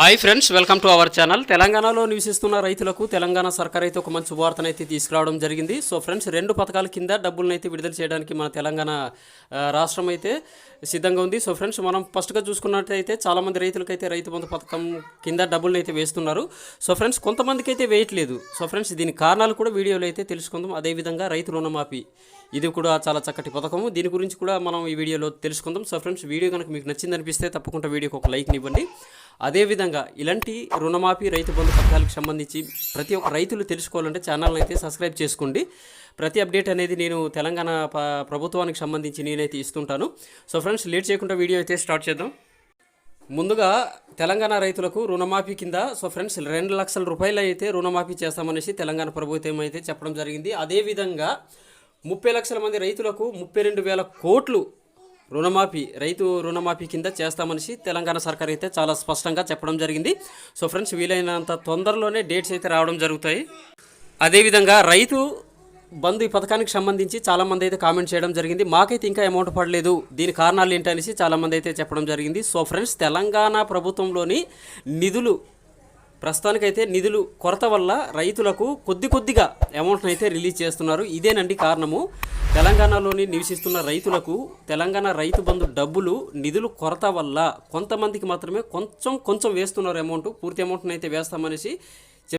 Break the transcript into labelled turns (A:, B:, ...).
A: Hi friends welcome to our channel తెలంగాణలో నివసిస్తున్న రైతులకు తెలంగాణ సర్కార్ అయితే ఒక మంచి వార్తను అయితే తీసుకురావడం జరిగింది. సో ఫ్రెండ్స్ రెండు పథకాల కింద డబ్బులను అయితే విడుదల చేయడానికి మన తెలంగాణ రాష్ట్రం అయితే సిద్ధంగా ఉంది. సో ఫ్రెండ్స్ మనం ఫస్ట్గా చూసుకున్నట్టయితే చాలామంది రైతులకైతే రైతు బంధు పథకం కింద డబ్బులను అయితే వేస్తున్నారు. సో ఫ్రెండ్స్ కొంతమందికి అయితే వేయట్లేదు. సో ఫ్రెండ్స్ దీని కారణాలు కూడా వీడియోలో అయితే తెలుసుకుందాం. అదేవిధంగా రైతు రుణమాఫీ ఇది కూడా చాలా చక్కటి పథకము. దీని గురించి కూడా మనం ఈ వీడియోలో తెలుసుకుందాం. సో ఫ్రెండ్స్ వీడియో కనుక మీకు నచ్చింది అనిపిస్తే తప్పకుండా వీడియోకి ఒక లైక్ని ఇవ్వండి. అదేవిధంగా ఇలాంటి రుణమాఫీ రైతు బంధు పథకాలకు సంబంధించి ప్రతి ఒక్క రైతులు తెలుసుకోవాలంటే ఛానల్ని అయితే సబ్స్క్రైబ్ చేసుకోండి. ప్రతి అప్డేట్ అనేది నేను తెలంగాణ ప్రభుత్వానికి సంబంధించి నేనైతే ఇస్తుంటాను. సో ఫ్రెండ్స్ లేట్ చేయకుండా వీడియో అయితే స్టార్ట్ చేద్దాం. ముందుగా తెలంగాణ రైతులకు రుణమాఫీ కింద సో ఫ్రెండ్స్ రెండు లక్షల రూపాయలు అయితే రుణమాఫీ చేస్తామనేసి తెలంగాణ ప్రభుత్వం అయితే చెప్పడం జరిగింది. అదేవిధంగా ముప్పై లక్షల మంది రైతులకు ముప్పై రెండు వేల కోట్లు రుణమాఫీ రైతు రుణమాఫీ కింద చేస్తామనేసి తెలంగాణ సర్కార్ అయితే చాలా స్పష్టంగా చెప్పడం జరిగింది. సో ఫ్రెండ్స్ వీలైనంత తొందరలోనే డేట్స్ అయితే రావడం జరుగుతాయి. అదేవిధంగా రైతు బంధు ఈ పథకానికి సంబంధించి చాలామంది అయితే కామెంట్ చేయడం జరిగింది. మాకైతే ఇంకా అమౌంట్ పడలేదు. దీని కారణాలు ఏంటనేసి చాలామంది అయితే చెప్పడం జరిగింది. సో ఫ్రెండ్స్ తెలంగాణ ప్రభుత్వంలోని నిధులు ప్రస్తుతానికైతే నిధులు కొరత వల్ల రైతులకు కొద్ది కొద్దిగా అమౌంట్ని అయితే రిలీజ్ చేస్తున్నారు. ఇదేనండి కారణము. తెలంగాణలోని నివసిస్తున్న రైతులకు తెలంగాణ రైతు బంధు డబ్బులు నిధులు కొరత వల్ల కొంతమందికి మాత్రమే కొంచెం కొంచెం వేస్తున్నారు అమౌంట్ పూర్తి అమౌంట్ని అయితే వేస్తామనేసి